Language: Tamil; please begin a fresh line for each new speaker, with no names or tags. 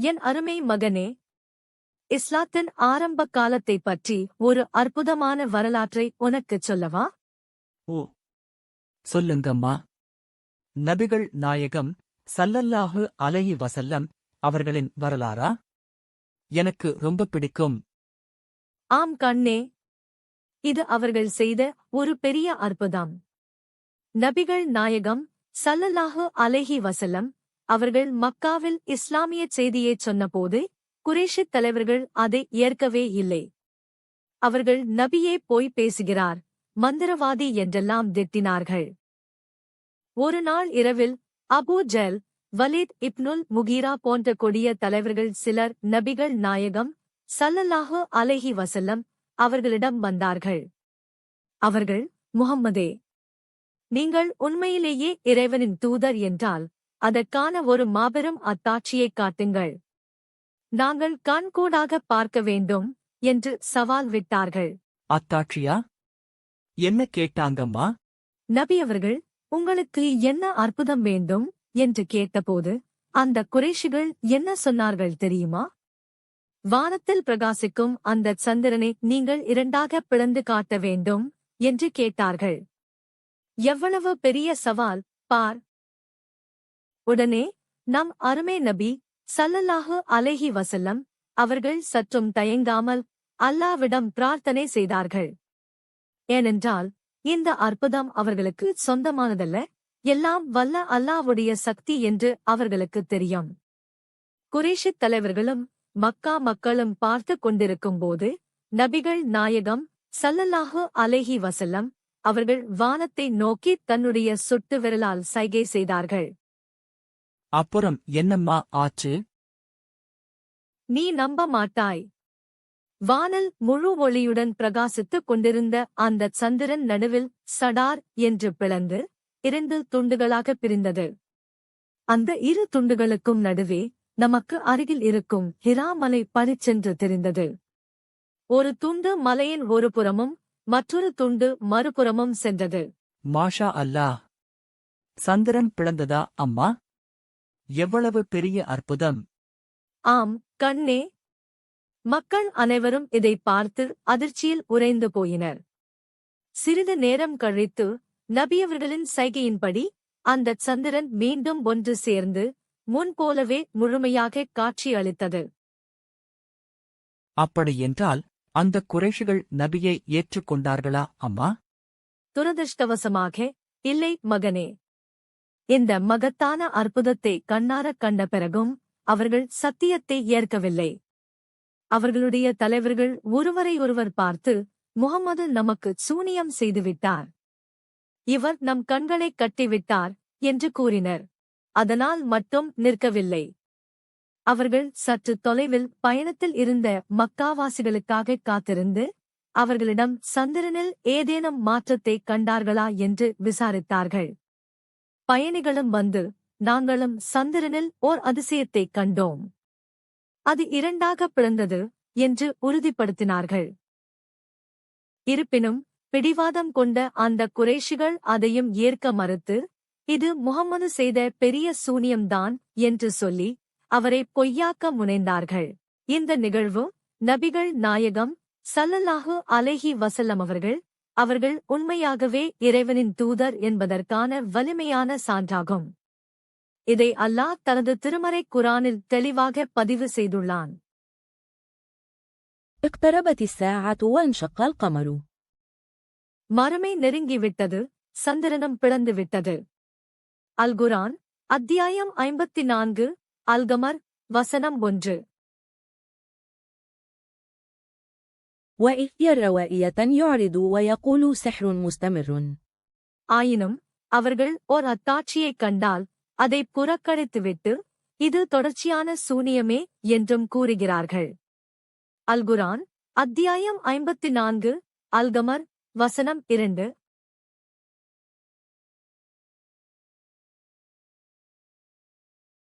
என் அருமை மகனே இஸ்லாத்தின் ஆரம்ப காலத்தைப் பற்றி ஒரு அற்புதமான வரலாற்றை உனக்குச் சொல்லவா?
ஓ சொல்லுங்கம்மா. நபிகள் நாயகம் சல்லல்லாஹு அலைஹி வசல்லம் அவர்களின் வரலாறா? எனக்கு ரொம்ப பிடிக்கும்.
ஆம் கண்ணே இது அவர்கள் செய்த ஒரு பெரிய அற்புதம். நபிகள் நாயகம் சல்லல்லாஹு அலைஹி வசல்லம் அவர்கள் மக்காவில் இஸ்லாமிய செய்தியைச் சொன்னபோது குரேஷித் தலைவர்கள் அதை ஏற்கவே இல்லை. அவர்கள் நபியே போய் பேசுகிறார் மந்திரவாதி என்றெல்லாம் திட்டினார்கள். ஒரு நாள் இரவில் Abu Jahl Walid Ibnul Mughira போன்ற கொடிய தலைவர்கள் சிலர் நபிகள் நாயகம் சல்லல்லாஹு அலைஹி வசல்லம் அவர்களிடம் வந்தார்கள். அவர்கள் முகம்மதே நீங்கள் உண்மையிலேயே இறைவனின் தூதர் என்றால் அதற்கான ஒரு மாபெரும் அத்தாட்சியைக் காட்டுங்கள். நாங்கள் கண்கூடாக பார்க்க வேண்டும் என்று சவால் விட்டார்கள்.
அத்தாட்சியா? என்ன கேட்டாங்கம்மா?
நபி அவர்கள் உங்களுக்கு என்ன அற்புதம் வேண்டும்? என்று கேட்டபோது அந்த குறைஷிகள் என்ன சொன்னார்கள் தெரியுமா? வானத்தில் பிரகாசிக்கும் அந்த சந்திரனை நீங்கள் இரண்டாக பிளந்து காட்ட வேண்டும் என்று கேட்டார்கள். எவ்வளவு பெரிய சவால் பார் உடனே நம் அருமை நபி சல்லல்லாஹு அலைஹி வசல்லம் அவர்கள் சற்றும் தயங்காமல் அல்லாவிடம் பிரார்த்தனை செய்தார்கள். ஏனென்றால் இந்த அற்புதம் அவர்களுக்கு சொந்தமானதல்ல எல்லாம் வல்ல அல்லாவுடைய சக்தி என்று அவர்களுக்கு தெரியும். குரேஷித் தலைவர்களும் மக்கா மக்களும் பார்த்து கொண்டிருக்கும்போது நபிகள் நாயகம் சல்லல்லாஹு அலைஹி வசல்லம் அவர்கள் வானத்தை நோக்கி தன்னுடைய சுட்டு விரலால் சைகை செய்தார்கள்.
அப்புறம் என்னம்மா ஆச்சு?
நீ நம்ப மாட்டாய். வானல் முழு ஒளியுடன் பிரகாசித்துக் கொண்டிருந்த அந்த சந்திரன் நடுவில் சடார் என்று பிளந்து இரண்டு துண்டுகளாக பிரிந்தது. அந்த இரு துண்டுகளுக்கும் நடுவே நமக்கு அருகில் இருக்கும் ஹிராமலை பறிச்சென்று தெரிந்தது. ஒரு துண்டு மலையின் ஒரு புறமும் மற்றொரு துண்டு மறுபுறமும் சென்றது.
மாஷா அல்லாஹ். சந்திரன் பிளந்ததா அம்மா? எவ்வளவு பெரிய அற்புதம்.
ஆம் கண்ணே. மக்கள் அனைவரும் இதை பார்த்து அதிர்ச்சியில் உறைந்து போயினர். சிறிது நேரம் கழித்து நபியவர்களின் சைகையின்படி அந்தச் சந்திரன் மீண்டும் ஒன்று சேர்ந்து முன்போலவே முழுமையாக காட்சி அளித்தது.
அப்படியென்றால் அந்த குறைஷிகள் நபியை ஏற்றுக்கொண்டார்களா அம்மா?
துரதிருஷ்டவசமாக இல்லை மகனே. இந்த மகத்தான அற்புதத்தை கண்ணாரக் கண்ட பிறகும் அவர்கள் சத்தியத்தை ஏற்கவில்லை. அவர்களுடைய தலைவர்கள் ஒருவரை ஒருவர் பார்த்து முகமது நமக்கு சூனியம் செய்துவிட்டார். இவர் நம் கண்களைக் கட்டிவிட்டார் என்று கூறினர். அதனால் மட்டும் நிற்கவில்லை. அவர்கள் சற்று தொலைவில் பயணத்தில் இருந்த மக்காவாசிகளுக்காக காத்திருந்து அவர்களிடம் சந்திரனில் ஏதேனும் மாற்றத்தை கண்டார்களா? என்று விசாரித்தார்கள். பயணிகளும் வந்து நாங்களும் சந்திரனில் ஓர் அதிசயத்தைக் கண்டோம். அது இரண்டாக பிளந்தது என்று உறுதிப்படுத்தினார்கள். இருப்பினும் பிடிவாதம் கொண்ட அந்த குறைஷிகள் அதையும் ஏற்க மறுத்து இது முகம்மது செய்த பெரிய சூனியம்தான் என்று சொல்லி அவரை பொய்யாக்க முனைந்தார்கள். இந்த நிகழ்வு நபிகள் நாயகம் சல்லல்லாஹு அலைஹி வசல்லம் அவர்கள் அவர்கள் உண்மையாகவே இறைவனின் தூதர் என்பதற்கான வலிமையான சான்றாகும் இதை அல்லாஹ் தனது திருமறை குரானில் தெளிவாக பதிவு செய்துள்ளான்
اقتربت الساعة وانشق القمر
மறுமை நெருங்கிவிட்டது சந்திரனம் பிளந்துவிட்டது அல்குரான் அத்தியாயம் ஐம்பத்தி நான்கு அல்கமர் வசனம் ஒன்று
وإذ ير روائية يعرض ويقول سحر مستمر
ஆயினும் அவர்கள் ஓர் அத்தாட்சியைக் கண்டால் அதை புறக்கணித்துவிட்டு இது தொடர்ச்சியான சூனியமே என்றும் கூறுகிறார்கள் அல்குரான் அத்தியாயம் ஐம்பத்தி நான்கு அல்கமர் வசனம் இரண்டு